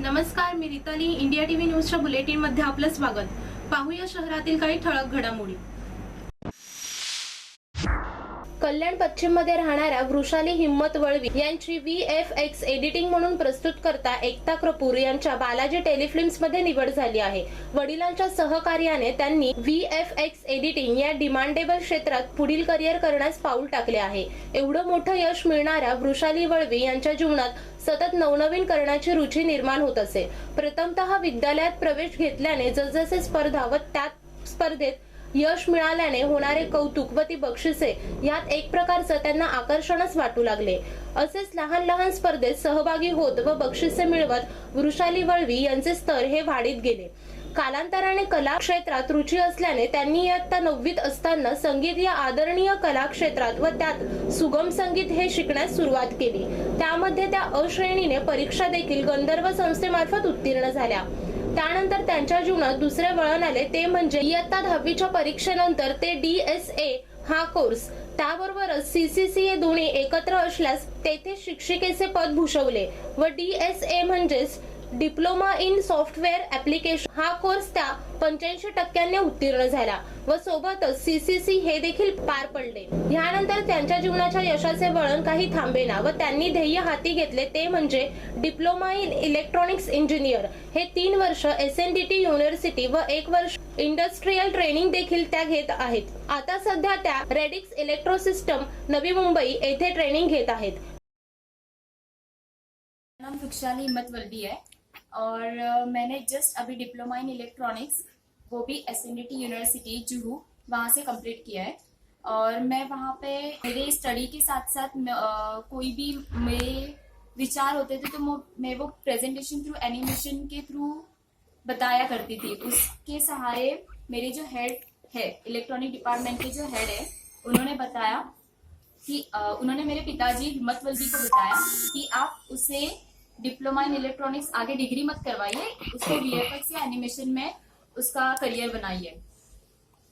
नमस्कार मी Ritali. India TV न्यूजच्या बुलेटिनमध्ये आपलं स्वागत. पाहूया शहरातील काही ठळक घडामोडी. कल्याण पश्चिममध्ये राहणाऱ्या वृषाली हिम्मत वळवी यांची व्ही एफ एक्स एडिटिंग म्हणून प्रस्तुत करता एकता कपूर यांच्या बालाजी टेलिफिल्म्समध्ये निवड झाली आहे. वडिलांच्या सहकार्याने त्यांनी व्ही एफ एक्स एडिटिंग या डिमांडेबल क्षेत्रात पुढील करिअर करण्यास पाऊल टाकले आहे. एवढं मोठं यश मिळणाऱ्या वृषाली वळवी यांच्या जीवनात सतत नवनवीन करण्याची रुची निर्माण होत असे. प्रथमतः विद्यालयात प्रवेश घेतल्याने जसजसे स्पर्धा व त्यात स्पर्धेत यश मिळाल्याने होणारे कौतुक व ती बक्षिसे यात एक प्रकारचं त्यांना आकर्षणच वाटू लागले. असेच लहान लहान स्पर्धेत सहभागी होत व बक्षिसे मिळवत वृषाली वळवी यांचे स्तर हे वाढीत गेले. कालांतराने कला क्षेत्रात रुची असल्याने त्यांनी इयत्ता नववीत असताना संगीत या आदरणीय कला क्षेत्रात व त्यात सुगम संगीत हे शिकण्यास सुरुवात केली. त्यामध्ये त्या अश्रेणीने परीक्षा देखील गंधर्व संस्थेमार्फत उत्तीर्ण झाल्या. त्यानंतर त्यांच्या जीवनात दुसरे वळण आले. ते म्हणजे इयत्ता दहावीच्या परीक्षेनंतर ते डी एस ए हा कोर्स. त्याबरोबरच सीसीसीए दोन्ही एकत्र असल्यास तेथे शिक्षिकेचे पद भूषवले व डी एस ए म्हणजेच डिप्लोमा इन सॉफ्टवेअर ऍप्लिकेशन हा कोर्स त्या पंच्याऐंशी टक्क्यांनी उत्तीर्ण झाला व सोबतच सीसीसी हे देखील पार पडले. यानंतर त्यांच्या जीवनाच्या यशाचे वळण काही थांबेना व त्यांनी ध्येय हाती घेतले ते म्हणजे डिप्लोमा इन इलेक्ट्रॉनिक्स इंजिनियर. हे तीन वर्ष S N D T university व एक वर्ष इंडस्ट्रीयल ट्रेनिंग देखील त्या घेत आहेत. आता सध्या त्या रेडिक्स इलेक्ट्रोसिस्टम नवी मुंबई येथे ट्रेनिंग घेत आहेत. नाम वृक्षाली हिम्मत वल्दी है और मैंने जस्ट अभी डिप्लोमा इन इलेक्ट्रॉनिक्स वो भी एसएनडीटी यूनिवर्सिटी जुहू वहाँ से कंप्लीट किया है। और मैं वहाँ पे मेरे स्टडी के साथ साथ अ, कोई भी मेरे विचार होते थे तो मैं वो प्रेजेंटेशन थ्रू एनिमेशन के थ्रू बताया करती थी। उसके सहारे मेरे जो हेड है इलेक्ट्रॉनिक डिपार्टमेंट के जो हेड है उन्होंने बताया कि अ, उन्होंने मेरे पिताजी हिम्मत वल्दी को बताया कि आप उसे डिप्लोमा इन इलेक्ट्रॉनिक्स आगे डिग्री मत करवाइए। उसको वीएफएक्स या एनिमेशन में उसका करियर बनाइए।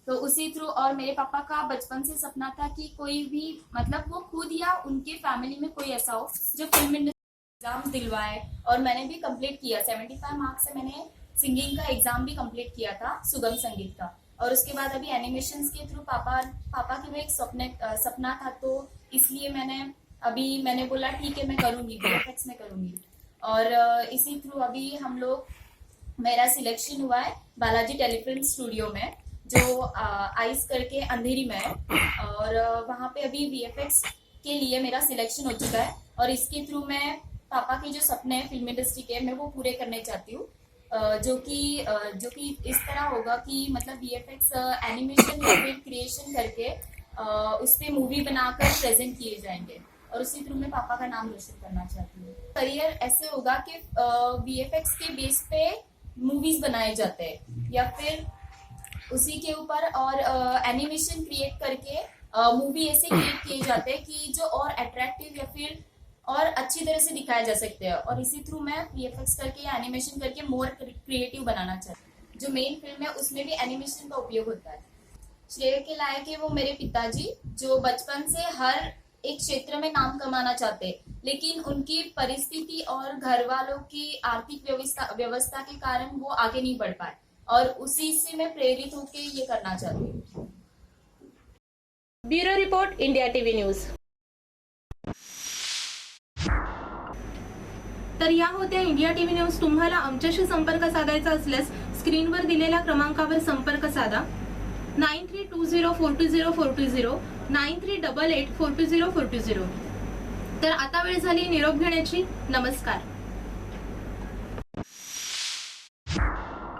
तो उसी थ्रू और मेरे पापा का बचपन से सपना था कि कोई भी मतलब वो खुद या उनके फैमिली में कोई ऐसा हो जो फ़िल्म इंडस्ट्री एग्ज़ाम दिलवाए। और मैंने भी कंप्लीट किया। 75 मार्क्स से मैंने सिंगिंग का एग्ज़ाम भी कंप्लीट किया था, सुगम संगीत का। और उसके बाद अभी एनिमेशन के थ्रू पापा पापा के भी एक सपने सपना था तो इसलिए मैंने अभी मैंने बोला, ठीक है, मैं करूँगी में करूँगी। और इसी थ्रू अभी हम लोग मेरा सिलेक्शन हुआ है बालाजी टेलीफिल्म स्टूडियो में, जो आइस करके अंधेरी में है। और वहाँ पे अभी वीएफएक्स के लिए मेरा सिलेक्शन हो चुका है और इसके थ्रू मैं पापा के जो सपने हैं फ़िल्म इंडस्ट्री के, मैं वो पूरे करने चाहती हूँ। जो कि जो कि इस तरह होगा कि मतलब वीएफएक्स एनिमेशन या फिर क्रिएशन करके उस पर मूवी बनाकर प्रेजेंट किए जाएँगे। और उसी थ्रू मैं पापा का नाम रोशन करना चाहती हूँ। करियर ऐसे होगा कि वीएफएक्स के बेस पे मूवीज़ बनाए जाते हैं, या फिर उसी के ऊपर और एनिमेशन क्रिएट करके मूवी ऐसे क्रिएट किए जाते हैं कि जो और अट्रैक्टिव या फिर और अच्छी तरह से दिखाया जा सकते हैं। और इसी थ्रू मैं वीएफएक्स करके या एनिमेशन करके मोर क्रिएटिव बनाना चाहती हूँ। जो मेन फ़िल्म है, उसमें भी एनिमेशन का उपयोग होता है। श्रेय के लायक है वो मेरे पिताजी, जो बचपन से हर एक क्षेत्र में नाम कमाना चाहते लेकिन उनकी परिस्थिति और घर वालों की आर्थिक व्यवस्था व्यवस्था के कारण वो आगे नहीं बढ़ पाए। और उसी से मैं प्रेरित होकर ये करना चाहती हूँ। Bureau report India TV news. तर या होत्या इंडिया टीव्ही न्यूज. तुम्हाला आमच्याशी संपर्क साधायचा असल्यास स्क्रीनवर दिलेल्या क्रमांकावर संपर्क साधा. Nine three two zero four two zero four two zero nine three double eight four two zero four two zero. तर आता वेळ झाली निरोप घेण्याची. नमस्कार.